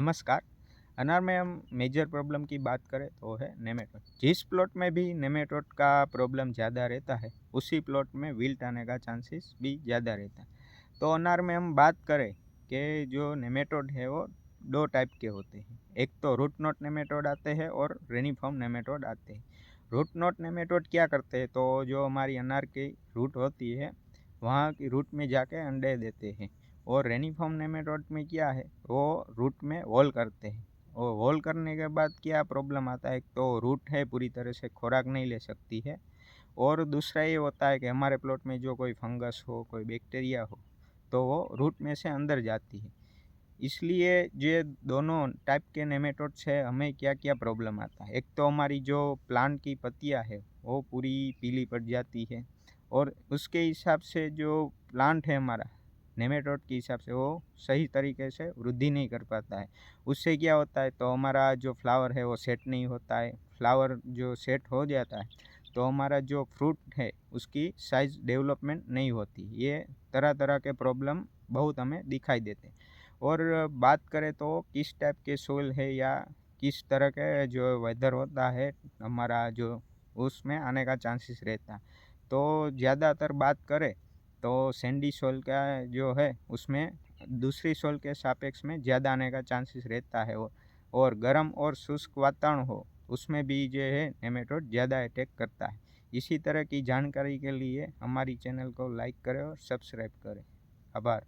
नमस्कार। अनार में हम मेजर प्रॉब्लम की बात करें तो है नेमेटोड जिस प्लॉट में भी नेमेटोड का प्रॉब्लम ज़्यादा रहता है, उसी प्लॉट में विल्ट आने का चांसेस भी ज़्यादा रहता है। तो अनार में हम बात करें कि जो नेमेटोड है वो दो टाइप के होते हैं। एक तो रूट नोट नेमेटोड आते हैं और रेनिफॉर्म नेमेटोड आते हैं। रूट नोट नेमेटोड क्या करते हैं? तो जो हमारी अनार की रूट होती है, वहाँ की रूट में जाके अंडे देते हैं। और रेनिफॉर्म नेमेटोड में क्या है? वो रूट में वॉल करते हैं। और होल करने के बाद क्या प्रॉब्लम आता है? तो रूट है, पूरी तरह से खुराक नहीं ले सकती है। और दूसरा ये होता है कि हमारे प्लॉट में जो कोई फंगस हो, कोई बैक्टीरिया हो तो वो रूट में से अंदर जाती है। इसलिए ये दोनों टाइप के नेमेटोड है हमें क्या क्या प्रॉब्लम आता है? एक तो हमारी जो प्लांट की पत्तियाँ है, वो पूरी पीली पड़ जाती है। और उसके हिसाब से जो प्लांट है हमारा नेमेटोड के हिसाब से वो सही तरीके से वृद्धि नहीं कर पाता है। उससे क्या होता है तो हमारा जो फ्लावर है वो सेट नहीं होता है। फ्लावर जो सेट हो जाता है तो हमारा जो फ्रूट है उसकी साइज़ डेवलपमेंट नहीं होती। ये तरह तरह के प्रॉब्लम बहुत हमें दिखाई देते और बात करें तो किस टाइप के सोल है या किस तरह के जो वेदर होता है, हमारा जो उसमें आने का चांसेस रहता तो ज़्यादातर बात करें तो सैंडी सोल का जो है, उसमें, दूसरी सोल के सापेक्ष में ज़्यादा आने का चांसेस रहता है और गर्म और शुष्क वातावरण हो, उसमें भी जो है नेमेटोड ज़्यादा अटैक करता है। इसी तरह की जानकारी के लिए हमारी चैनल को लाइक करें और सब्सक्राइब करें। आभार।